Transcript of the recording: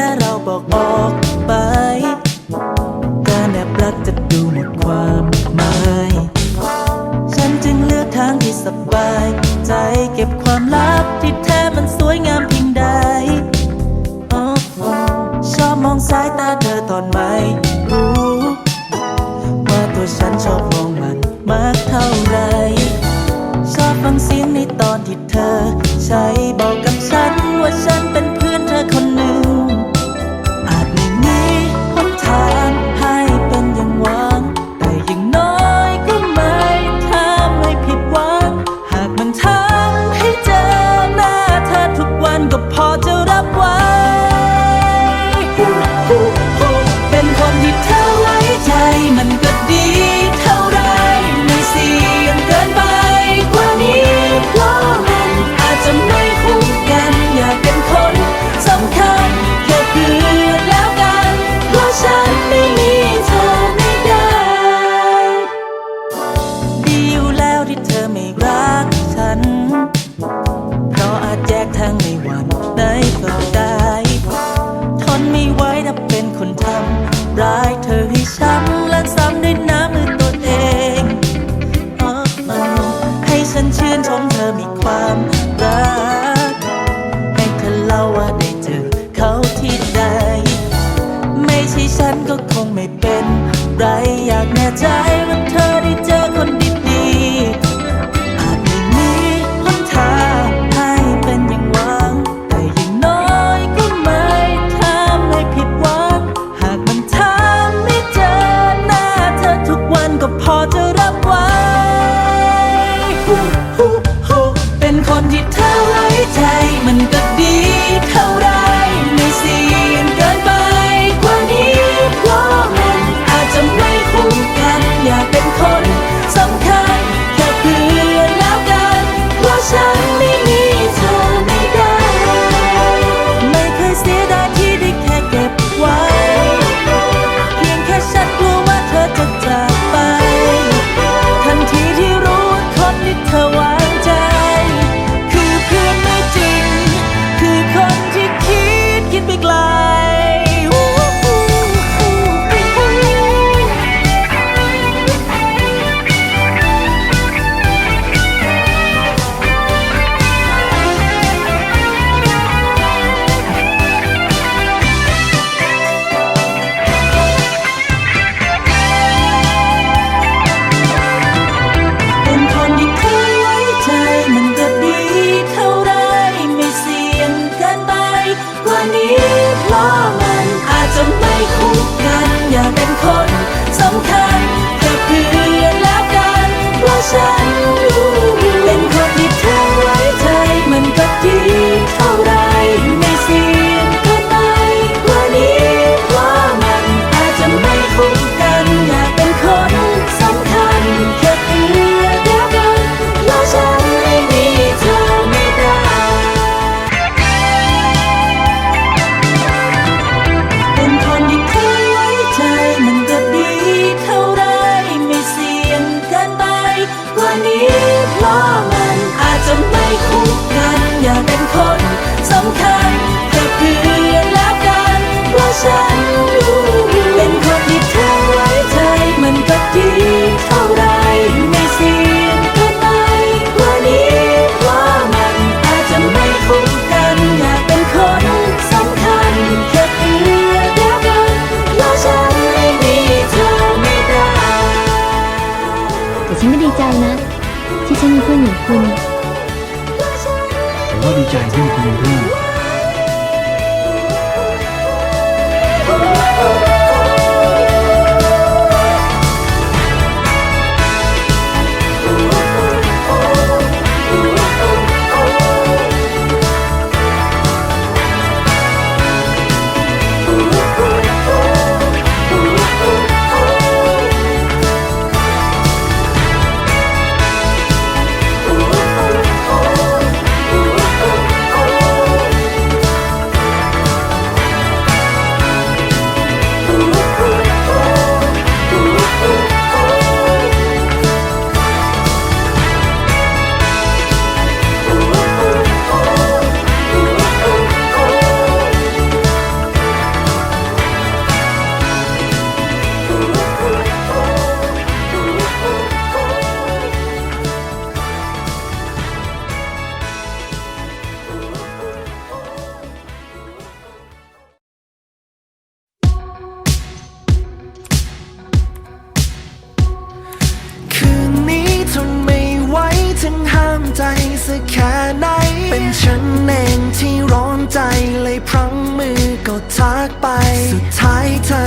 และเราบอกออกไป การแอบรักจะดูหมดความหมาย ฉันจึงเลือกทางที่สบาย ใจเก็บความลับที่แท้มันสวยงามเพียงใด ชอบมองสายตาเธอตอนไหม ที่เธอไว้ใจมันก็ คุณ ผมก็ดีใจที่มีคุณเป็นเพื่อน ใจสักแค่ไหน เป็นฉันเองที่ร้อนใจเลยพลั้งมือก็ทักไป สุดท้ายเธอ